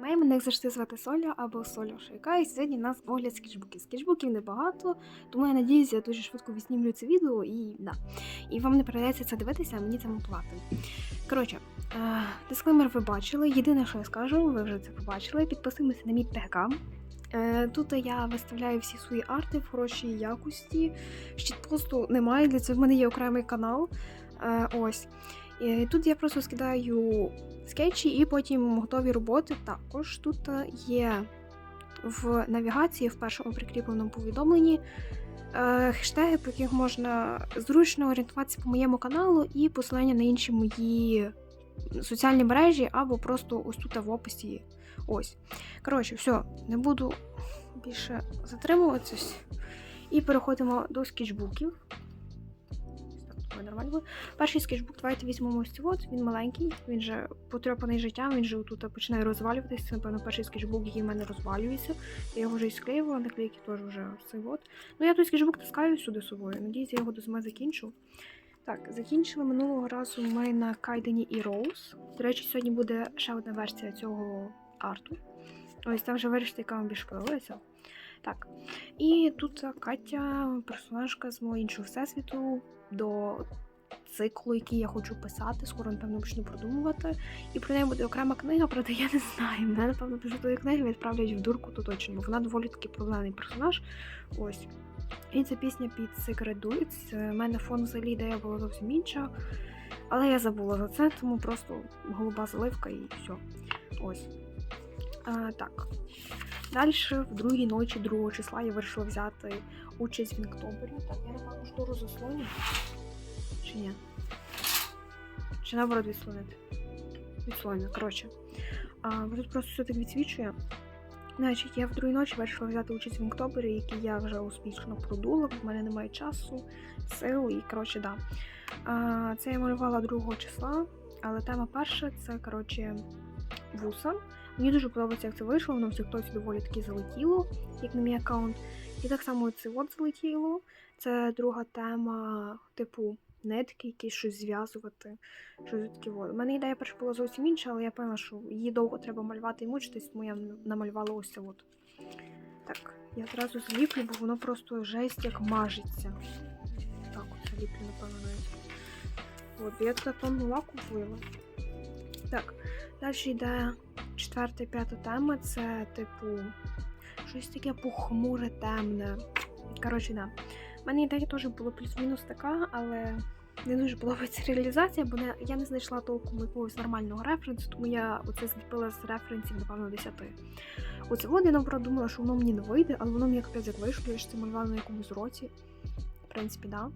Має мене завжди звати Соля або Соля Шайка, і сьогодні у нас огляд скетчбуків. Скетчбуків небагато, тому я надіюся, я дуже швидко відснімлю це відео і да. І вам не придеться це дивитися, а мені це монтувати. Коротше, е, дисклеймер ви бачили. Єдине, що я скажу, ви вже це побачили. Підписуємося на мій ТГ. Е, Тут я виставляю всі свої арти в хорошій якості. Щитпосту немає, для цього в мене є окремий канал. Е, Ось. І тут я просто скидаю скетчі і потім готові роботи також. Тут е, є в навігації в першому прикріпленому повідомленні е, хештеги, по яких можна зручно орієнтуватися по моєму каналу, і посилання на інші мої соціальні мережі, або просто ось тут в описі. Ось. Коротше, все, не буду більше затримуватись. І переходимо до скетчбуків. Так, нормально. Перший скетчбук, давайте візьмемо ось от. Він маленький, він же потрьопаний життям, він же тут починає розвалюватися. Напевно, перший скетчбук, який в мене розвалюється. Я його вже і склеювала, наклейки теж вже цей от. Ну, я той скетчбук таскаю сюди собою. Надіюсь, я його до зими закінчу. Так, закінчили минулого разу ми на Кайдені і Роуз. До речі, сьогодні буде ще одна версія цього арту. Ось там вже вирішити, яка вам більше подобається. Так. І тут Катя, персонажка з мого іншого всесвіту, до циклу, який я хочу писати. Скоро, напевно, почну продумувати. І про неї буде окрема книга, проте я не знаю. Мене, напевно, після тої книги відправлять в дурку, то точно, бо вона доволі таки проблемний персонаж. Ось. І це пісня під Secret Duets. У мене фон взагалі ідея була зовсім інша. Але я забула за це, тому просто голуба заливка і все. Ось. А, так. Далі, в другій ночі, 2 числа, я вирішила взяти участь в Інктобері. Так, я напевно штору заслоню. Чи ні? Чи наоборот відслонити? Відслоню, коротше. А, тут просто все так відсвічує. Значить, я в другій ночі вирішила взяти участь в Інктобері, який я вже успішно продула, бо в мене немає часу, сил і коротше, да. А, це я малювала 2 числа, але тема перша це, коротше, вуса. Мені дуже подобається, як це вийшло, воно в тіктоці доволі таки залетіло, як на мій аккаунт. І так само це от залетіло. Це друга тема, типу, нитки, якісь щось зв'язувати. Щось таке. У мене ідея перша була зовсім інша, але я певна, що її довго треба малювати і мучитись, тому я намалювала ось це от. Так, я зразу зліплю, бо воно просто жесть як мажеться. Так, от заліплю, напевно, навіть. От, я тут тонну лаку вбила. Так, далі йде четверта і п'ята тема. Це, типу, щось таке похмуре, темне. Коротше, да. У мене ідея теж була плюс-мінус така, але не дуже подобається реалізація, бо не, я не знайшла толком якогось нормального референсу, тому я оце зліпила з референсів, напевно, 10. Оце от я думала, що воно мені не вийде, але воно мені як вийшло, я це малювала на якомусь році. Принципі, да.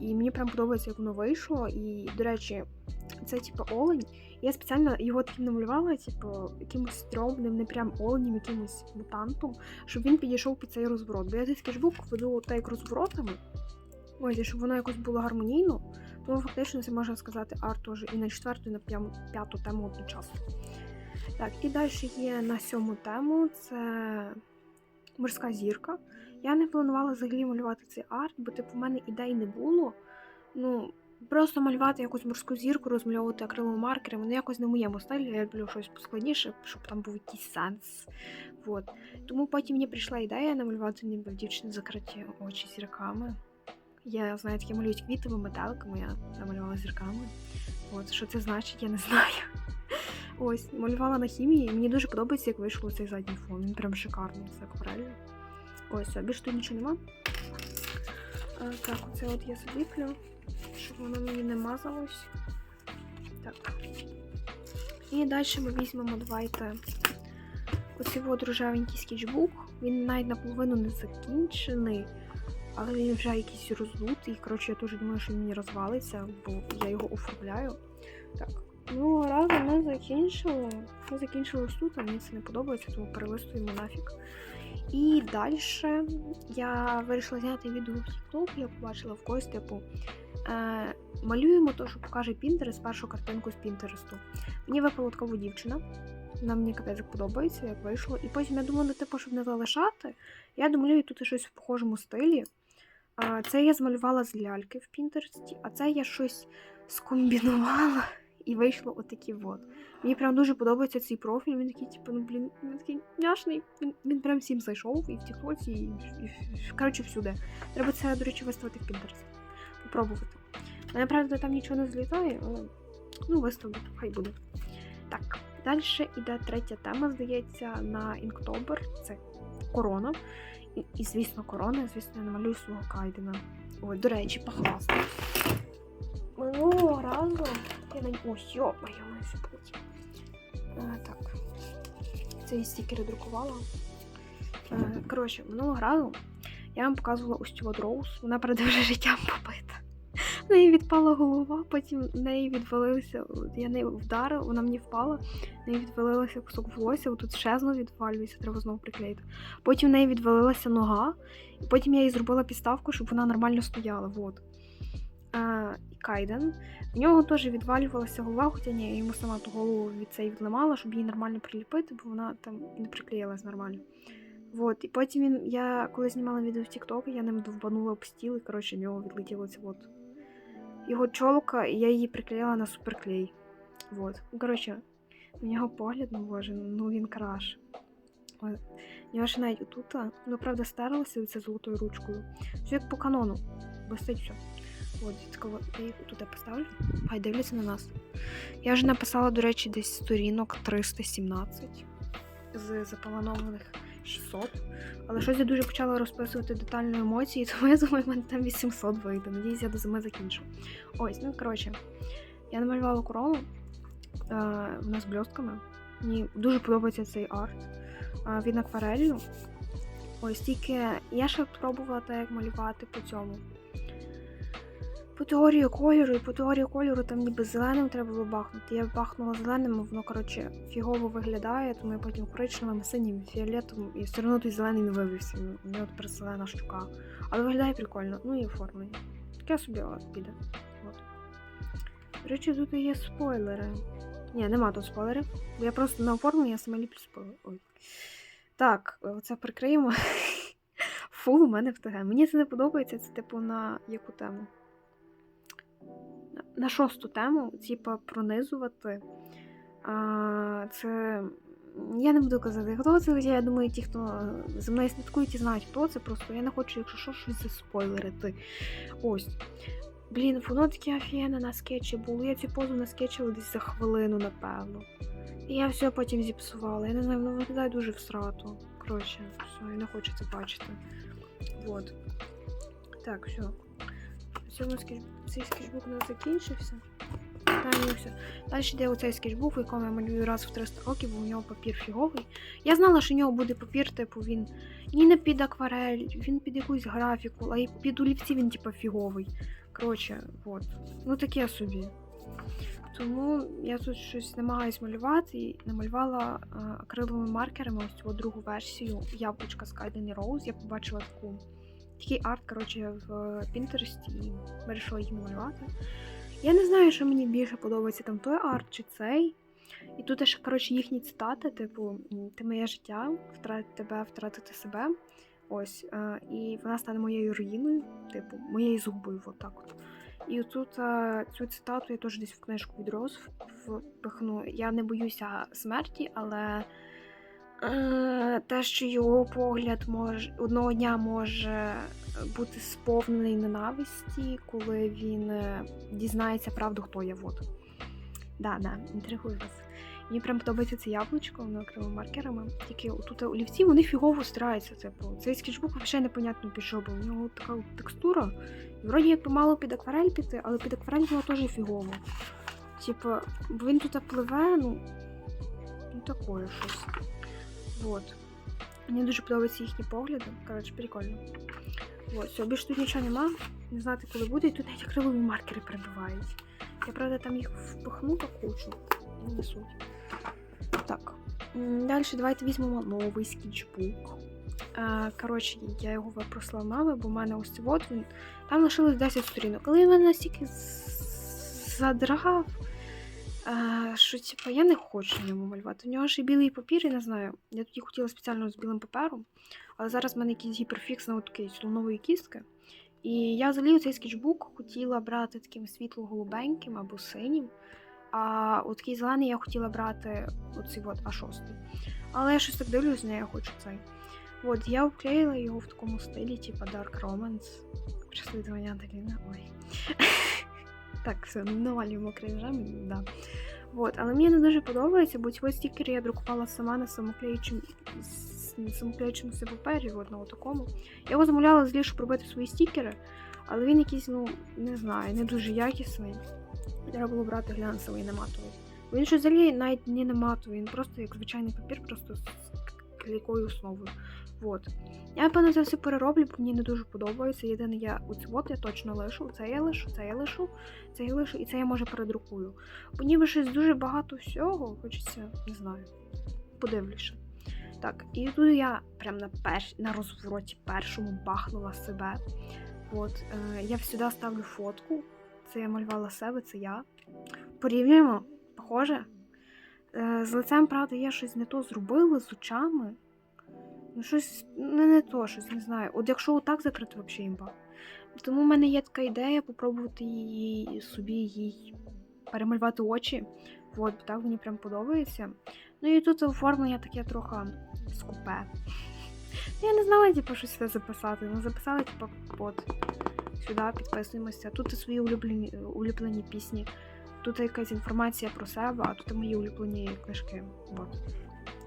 І мені прям подобається, як воно вийшло. І, до речі, це типу олень. Я спеціально його таким намалювала, типу, якимось стрьомним, не прям оленем, якимось мутантом, щоб він підійшов під цей розворот. Бо я цей скетчбук веду так як розворотами. Ось, і щоб воно якось було гармонійно. Тому фактично це можна сказати арт теж і на четверту, і на п'яту тему одночасно. Так, і далі є на сьому тему це морська зірка. Я не планувала взагалі малювати цей арт, бо типу в мене ідей не було. Ну, просто малювати якусь морську зірку, розмальовувати акриловим маркером, ну якось не в моєму стилі, я люблю щось поскладніше, щоб там був якийсь сенс. Вот. Тому потім мені прийшла ідея намалювати ніби дівчини закриті очі зірками. Я знаю, такі малюють квітами, метеликами, я намалювала зірками. От, що це значить, я не знаю. Ось, малювала на хімії, і мені дуже подобається, як вийшло цей задній фон. Він прям шикарний, це акварель. Ось, все, більше тут нічого нема. А, так, оце от я заліплю, щоб воно мені не мазалось. Так. І далі ми візьмемо, давайте. Оцей от рожевенький скетчбук. Він навіть наполовину не закінчений, але він вже якийсь роздутий. Коротше, я теж думаю, що він мені розвалиться, бо я його оформляю. Так. Ну, разу ми закінчили. Ми закінчили тут, а мені це не подобається, тому перелистуємо нафіг. І далі я вирішила зняти відео в TikTok, я побачила в когось, типу, е, малюємо то, що покаже Pinterest, першу картинку з Пінтересту. Мені випала така дівчина. Вона мені капець подобається, як вийшло. І потім я думала, типу, щоб не залишати. Я домалюю тут щось в похожому стилі. А, Це я змалювала з ляльки в Пінтересті, а це я щось скомбінувала і вийшло отакі вот. Мені прям дуже подобається цей профіль. Він такий, типу, ну блін, він такий няшний. Він, він прям всім зайшов і в Тіктоці, і, і, і коротше всюди. Треба це, до речі, виставити в Pinterest. Попробувати. Мене, правда, там нічого не злітає, але ну, виставлю, хай буде. Так, далі іде третя тема, здається, на Інктобер. Це корона. І, і, звісно, корона, звісно, я намалюю свого кайдена. Ой, до речі, похвастаю. Минулого разу я на Ой, йо, моя моя сюпуть. Так. Це я стікери друкувала. Коротше, минулого разу я вам показувала ось цю Роуз. Вона правда вже життям побита. В неї відпала голова, потім в неї відвалився. Я неї вдарила, вона мені впала, в неї відвалилася кусок волосся, тут ще знову відвалюється, треба знову приклеїти. Потім в неї відвалилася нога, і потім я їй зробила підставку, щоб вона нормально стояла. Вот. А, Кайден. В нього теж відвалювалася голова, хоча ні, я йому сама ту голову від цієї відламала, щоб її нормально приліпити, бо вона там не приклеїлась нормально. Вот. І потім він, я коли знімала відео в TikTok, я ним довбанула об стіл, і коротше, в нього відлетіло це от. Його чолка, і я її приклеїла на суперклей. Вот. Ну, коротше, у нього погляд, ну боже, ну він краш. Нього ще навіть отут, ну правда, стерлося це золотою ручкою. Все як по канону. Блистить все. От, я їх туди поставлю. Хай дивляться на нас. Я вже написала, до речі, десь сторінок 317 з запланованих 600. Але щось я дуже почала розписувати детально емоції, тому я думаю, в мене там 800 вийде. Надіюсь, я до зими закінчу. Ось, ну коротше, я намалювала корону. Е, вона з бльостками. Мені дуже подобається цей арт. Е, він акварелью. Ось тільки я ще пробувала так як малювати по цьому. По теорії кольору, по теорії кольору там ніби зеленим треба було бахнути. Я бахнула зеленим, воно, коротше, фігово виглядає, тому я потім коричневим, синім, фіолетовим, і все одно той зелений не вивівся. У нього тепер зелена щука. Але виглядає прикольно, ну і оформлення. Таке собі от, піде. От. До речі, тут є спойлери. Ні, нема тут спойлерів. Бо я просто на оформленні я сама ліплю спойлери. Ой. Так, це прикриємо. Фул у мене в ТГ. Мені це не подобається, це типу на яку тему? На шосту тему, типу, пронизувати. А, Це. Я не буду казати, хто це. Я думаю, ті, хто за мною слідкують знають, хто це. Просто я не хочу, якщо що, щось заспойлерити. Ось. Блін, воно таке офігенне на скетчі було. Я цю позу наскетчила десь за хвилину, напевно. І я все потім зіпсувала. Я не знаю, воно виглядає дуже всрато. Коротше, все, я не хочу це бачити. Вот. Так, все. Цьому скетч... Цей скетчбук у нас закінчився. Далі йде оцей скетчбук, в якому я малюю раз в 300 років, бо у нього папір фіговий. Я знала, що у нього буде папір, типу, він ні не під акварель, він під якусь графіку, а й під олівці він, типу, фіговий. Коротше, от. Ну таке собі. Тому я тут щось намагаюсь малювати і намалювала а, акриловими маркерами ось цю другу версію яблучка Skyden Rose. Я побачила таку такий арт, коротше, в Пінтересті і вирішила її малювати. Я не знаю, що мені більше подобається там той арт чи цей. І тут ще, коротше, їхні цитати, типу, ти моє життя, втратити тебе, втратити себе. Ось, е, і вона стане моєю руїною, типу, моєю згубою, от так от. І тут е, цю цитату я теж десь в книжку відроз впихну. Я не боюся смерті, але те, що його погляд може одного дня може бути сповнений ненависті, коли він е, дізнається правду, хто я. Вот. Да, да, інтригую вас. Мені прям подобається це яблучко, воно окремо маркерами. Тільки тут олівці вони фігово стираються. Типу. Цей скетчбук взагалі непонятно пішов, бо у нього така текстура. І вроді якби мало під акварель піти, але під акварель воно теж фігово. Типу, він тут пливе, ну. Ну такое щось. Вот. Мені дуже подобаються їхні погляди. Коротше, прикольно. Вот, все, більше тут нічого нема. Не знати, коли буде, і тут навіть акрилові маркери прибивають. Я правда там їх впихну по кучу. Не суть. Так. Далі давайте візьмемо новий скетчбук. Коротше, я його випросила мами, бо в мене ось от він. Там лишилось 10 сторінок. Але він мене настільки задрав, що типу, я не хочу в ньому малювати. У нього ще білий папір, я не знаю. Я тоді хотіла спеціально з білим папером, але зараз в мене якийсь гіперфікс на такої слонової кістки. І я взагалі цей скетчбук хотіла брати таким світло-голубеньким або синім. А такий зелений я хотіла брати оцей от А6. Але я щось так дивлюсь, не я хочу цей. От, я вклеїла його в такому стилі, типу Dark Romance. Преслідування Аделіна. Ой. так, все, навалюємо кринжами, да. От, але мені не дуже подобається, бо ці стікери я друкувала сама на самоклеючому самоклеючому папері, на такому. Я його замовляла злі, щоб робити свої стікери, але він якийсь, ну, не знаю, не дуже якісний. Треба було брати глянцевий, не матовий. Він щось взагалі навіть не матовий, він просто як звичайний папір, просто з клейкою основою. Вот. Я, напевно, це все перероблю, бо мені не дуже подобається. Єдине, я оце от я точно лишу, це я лишу, це я лишу, це я лишу, і це я може передрукую. Бо ніби щось дуже багато всього, хочеться, не знаю, подивлюся. Так, і тут я прям на перш... на розвороті першому бахнула себе. От, е, я всюди ставлю фотку. Це я малювала себе, це я. Порівнюємо, похоже. Е, з лицем, правда, я щось не то зробила, з очами. Ну, щось не, не то, щось не знаю. От якщо отак закрити, взагалі імба. Тому в мене є така ідея попробувати її собі їй перемалювати очі. От, так мені прям подобається. Ну і тут оформлення таке трохи скупе. Я не знала, типу, що сюди записати. Ну, записала, типу, от. Сюди підписуємося. Тут і свої улюблені, улюблені пісні. Тут якась інформація про себе, а тут і мої улюблені книжки. От.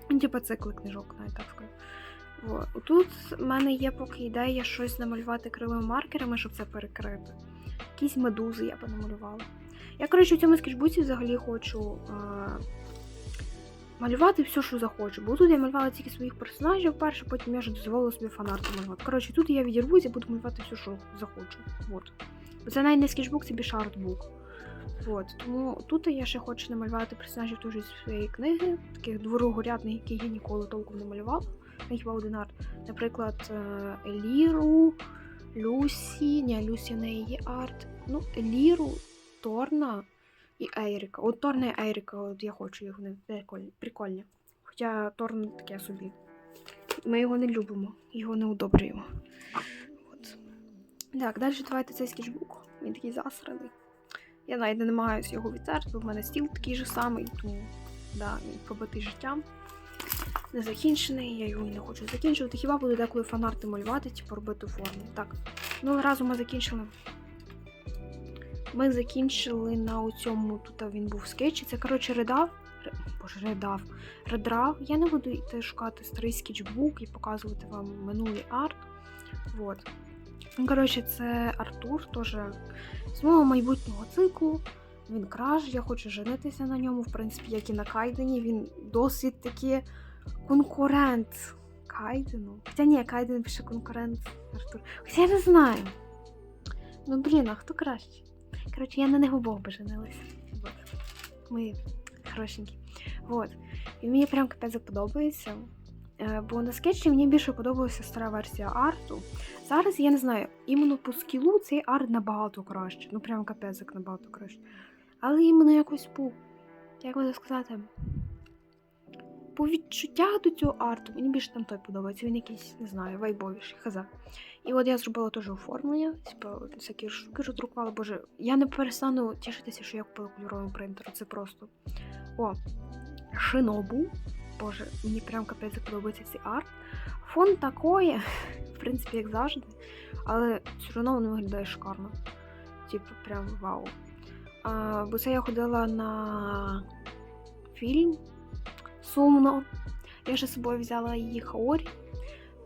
Ну, Типа цикли книжок, навіть так скажу. Тут в мене є поки ідея щось намалювати кривими маркерами, щоб це перекрити. Якісь медузи я би намалювала. Я, коротше, в цьому скетчбуці взагалі хочу а, малювати все, що захочу. Бо тут я малювала тільки своїх персонажів перше, потім я вже дозволила собі фанарти малювати. Коротше, тут я відірвусь і буду малювати все, що захочу. От. Це навіть не скетчбук, це більше артбук. От. Тому тут я ще хочу намалювати персонажів теж зі своєї книги, таких дворогорядних, які я ніколи толком не малювала. Ну, Хіба один. Наприклад, е, Еліру, Люсі, ні, Люсі не її арт. Ну, Еліру, Торна і Ейрика. От Торна і Ейрика, от я хочу їх, вони прикольні. Хоча Торн таке собі. Ми його не любимо, його не удобрюємо. От. Так, далі давайте цей скетчбук. Він такий засраний. Я навіть не намагаюся його відтерти, бо в мене стіл такий же самий, тому да, він побитий життям. Не закінчений, я його і не хочу закінчувати. Хіба буду деколи фанарти малювати, типу робити у формі. Так. Ну, разом ми закінчили. Ми закінчили на цьому, тут він був скетч. Це, коротше, редав. Ре- Боже, редав. Редрав. Я не буду йти шукати старий скетчбук і показувати вам минулий арт. Вот. Ну, Коротше, це Артур, теж з мого майбутнього циклу. Він краш, я хочу женитися на ньому, в принципі, як і на Кайдені. Він досить таки конкурент Кайдену. Хоча ні, Кайден пише конкурент Артур. Хоча я не знаю. Ну блін, а хто краще? Коротше, я на них обох би женилася. Ми хорошенькі. Вот. І мені прям капець подобається. Е, Бо на скетчі мені більше подобалася стара версія арту. Зараз я не знаю, іменно по скілу цей арт набагато краще. Ну прям капець як набагато краще. Але іменно якось по. Як би сказати? По відчуттях до цього арту мені більше там той подобається. Він якийсь, не знаю, вайбовіший, хаза. І от я зробила теж оформлення, типу, всякі штуки роздрукувала. Боже, я не перестану тішитися, що я купила кольоровий принтер. Це просто. О, шинобу. Боже, мені прям капець подобається цей арт. Фон такої, в принципі, як завжди, але все одно воно виглядає шикарно. Типу, прям вау. А, бо це я ходила на фільм сумно. Я ще з собою взяла її Хаорі.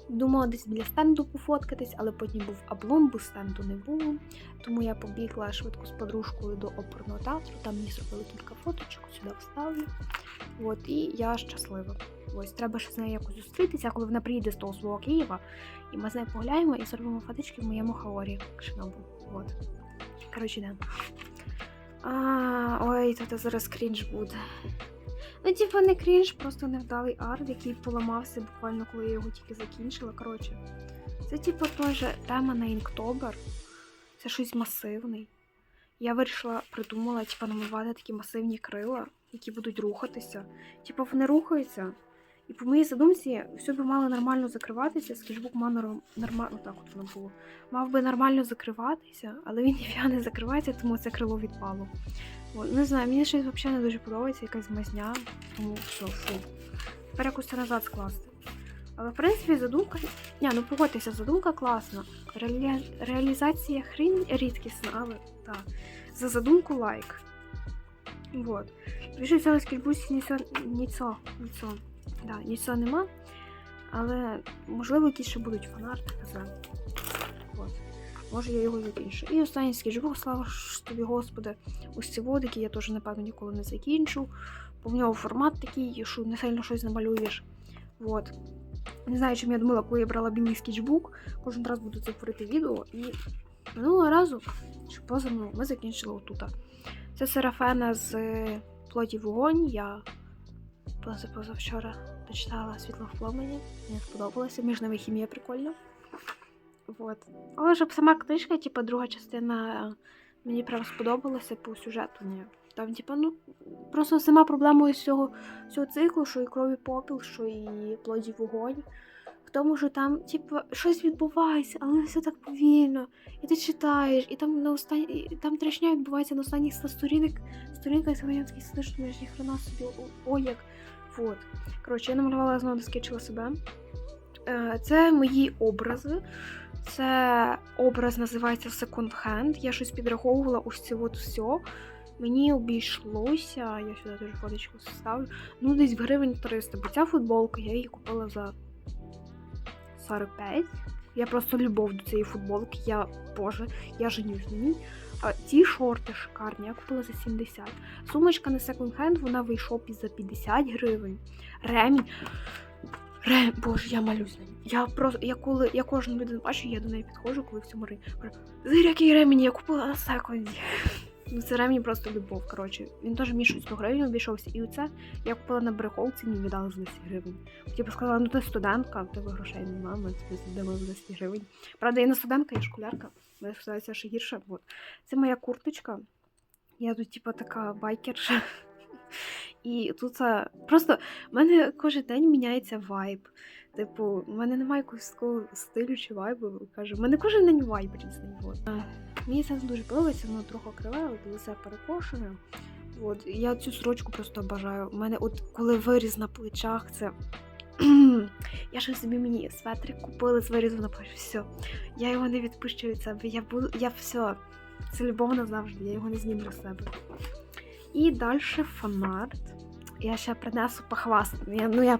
Думала десь біля стенду пофоткатись, але потім був облом, бо стенду не було. Тому я побігла швидко з подружкою до оперного театру, там мені зробили кілька фоточок, сюди вставлю. От, і я щаслива. Ось треба ще з нею якось зустрітися, коли вона приїде з того свого Києва, і ми з нею погуляємо і зробимо фоточки в моєму хаорі Шинобу. От. Коротше, да. А, ой, тут зараз крінж буде. Ну, типу, не крінж, просто невдалий арт, який поламався буквально, коли я його тільки закінчила. Коротше, це, типу, теж тема на інктобер. Це щось масивний. Я вирішила, придумала, типу, намалювати такі масивні крила, які будуть рухатися. Типу, вони рухаються. І по моїй задумці, все би мало нормально закриватися, скетчбук мав так от воно було. Мав би нормально закриватися, але він ніфіга не закривається, тому це крило відпало. Не знаю, мені щось взагалі не дуже подобається, якась мазня, тому що фу. Тепер якось назад скласти. Але в принципі задумка. Ні, ну погодьтеся, задумка класна. Реалі... Реалізація хрінь рідкісна, але так. За задумку лайк. Вот. Більше всього скільбусь ніцо, ніцо. Да, ніцо нема. Але можливо якісь ще будуть фанарти, казав. Вот. Може я його закінчу. І останній скетчбук, слава ж тобі, Господи. Ось ці водики я теж, напевно, ніколи не закінчу. Бо в нього формат такий, що не сильно щось намалюєш. Вот. Не знаю, чим я думала, коли я брала білий скетчбук. Кожен раз буду це творити відео. І минулого разу, чи позавну, ми закінчили отут. Це Серафена з е, плоті вогонь. Я позавчора дочитала світло в пломені. Мені сподобалося. Між ними хімія прикольна. Вот. Але щоб сама книжка, типу, друга частина е, мені прям сподобалася по сюжету. Там, типу, ну, просто сама проблема із цього, цього циклу, що і крові попіл, що і плоді вогонь. В тому, що там, типу, щось відбувається, але все так повільно. І ти читаєш, і там на останні, і там трешня відбувається на останніх 100 сторінок. Сторінка і сьогодні такий сидиш, думаєш, ніхрена собі, о, о як. Вот. Коротше, я намалювала знову доскетчила себе. Е, Це мої образи. Це образ називається Hand. Я щось підраховувала ось це от все. Мені обійшлося, я сюди теж фоточку ставлю. Ну, десь в гривень 300. Бо ця футболка я її купила за 45. Я просто любов до цієї футболки. Я боже, я женюсь на ній. Ці шорти шикарні, я купила за 70. Сумочка на секонд-хенд, вона в шопі за 50 гривень. Ремінь. Ре... Боже, я малюсь на ній. Я просто, я коли я кожну людину бачу, я до неї підходжу, коли в цьому ремені. Зир, який ремінь, я купила на секунді. Ну, це ремінь просто любов, коротше. Він теж мені щось 100 гривень обійшовся. І оце я купила на бреховці, мені віддали за 10 гривень. Типу сказала, ну ти студентка, в тебе грошей немає, ми тобі здамо за 10 гривень. Правда, я не студентка, я школярка. Мене сказається, ще гірше. От. Це моя курточка. Я тут, типу, така байкерша. І тут це просто в мене кожен день міняється вайб. Типу, в мене немає якогось такого стилю чи вайбу. Кажу, в мене кожен день вайб різний. От. Мені це дуже подобається, воно трохи криве, лице перекошене. От. Я цю сорочку просто обожаю. У мене, от коли виріз на плечах, це. Я ж собі мені светрик купила з вирізом на плечі. Все. Я його не відпущу від себе. Я буду. Я все. Це любов назавжди, я його не знімлю з себе. І далі фанарт. Я ще принесу похвастати. Я, ну я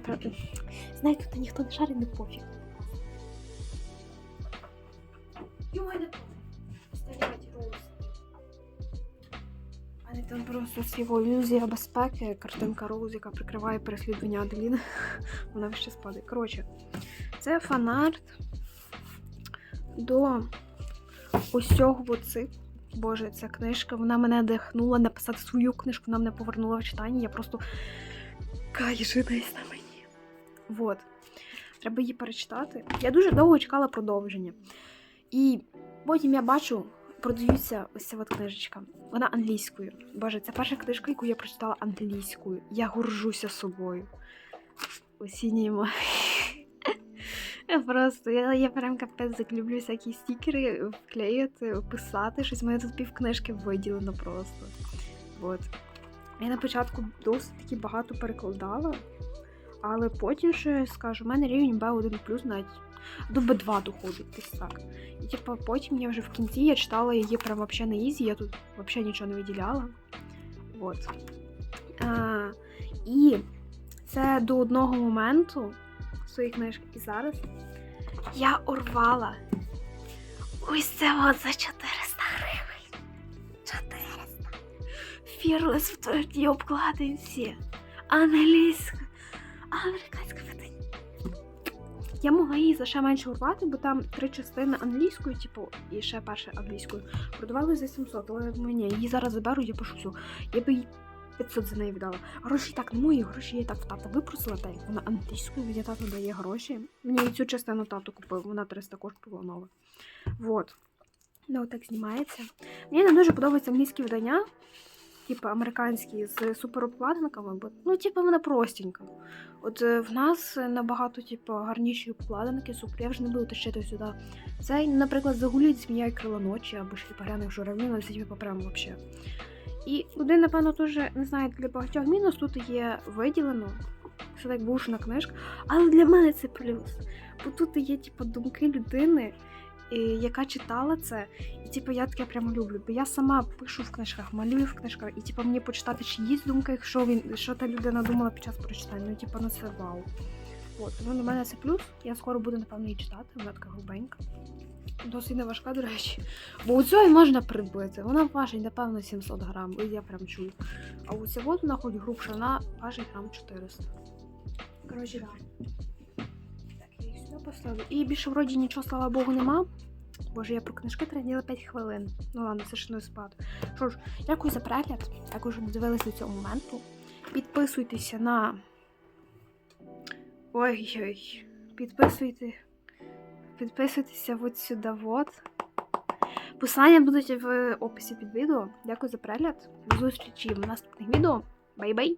Знаєте, тут ніхто не шарить, не пофіг. І у мене стоять рози. У мене там просто його ілюзія безпеки, картинка Роуз, яка прикриває переслідування Аделіни. Вона ще спадає. Коротше, це фанарт до ось цього циклу. Боже, ця книжка, вона мене надихнула написати свою книжку, вона мене повернула в читання. Я просто кайжу десь на мені. Вот. Треба її перечитати. Я дуже довго чекала продовження. І потім я бачу, продаються ось ця от книжечка. Вона англійською. Боже, це перша книжка, яку я прочитала англійською. Я горжуся собою. Осіннімо. Просто, я, я прям капець заклюблю всякі стікери вклеїти, писати щось. У мене тут пів книжки виділено просто. От. Я на початку досить таки багато перекладала, але потім ще скажу, у мене рівень B1 навіть до B2 доходить десь так. І типу, потім я вже в кінці я читала її прям вообще на ізі, я тут взагалі нічого не виділяла. От. А, і це до одного моменту своїх книжок. І зараз я урвала ось це от за 400 гривень. 400. Фірлес в твердій обкладинці. Англійська. Американська видання. Я могла її за ще менше урвати, бо там три частини англійською, типу, і ще перша англійською. Продавали за 700, але мені її зараз заберу, я пишу всю. Я би 500 за неї віддала. Гроші так не мої, гроші я так в тата випросила, та й вона англійською, мені тато дає гроші. Мені цю частину тато купив, вона 300 коштувала нова. Вот. Ну, так знімається. Мені не дуже подобаються англійські видання. типу, американські з суперобкладинками, бо ну, типу, вона простенька. От е, в нас набагато, типу, гарніші обкладинки, супер. Я вже не буду тащити сюди. Цей, наприклад, загулюють змія і крила ночі або шкіпаряних журавлів, ну, це типу прям вообще. І один, напевно, теж не знаю, для багатьох мінус тут є виділено. Це так бушна книжка. Але для мене це плюс. Бо тут є, типу, думки людини, яка читала це. І типу, я таке прямо люблю. Бо я сама пишу в книжках, малюю в книжках, і типу, мені почитати чиїсь думки, що він, що та людина думала під час прочитання. Ну, типу, ну це вау. От, тому для мене це плюс. Я скоро буду, напевно, її читати, вона така грубенька. Досить не важка, до речі. Бо у цього можна придбати. Вона важить, напевно, 700 грам, я прям чую. А у цього вона хоч грубша, вона важить грам 400. Коротше, да. Так, я їх сюди поставлю. І більше вроді нічого, слава Богу, нема. Боже, я про книжки тратила 5 хвилин. Ну ладно, це ж не спад. Що ж, дякую за перегляд. Дякую, що додивилися до цього моменту. Підписуйтеся на. Ой-ой. Підписуйте. Підписуйтеся от сюди. от. Посилання будуть в описі під відео. Дякую за перегляд. До зустрічі в наступних відео. Бай-бай!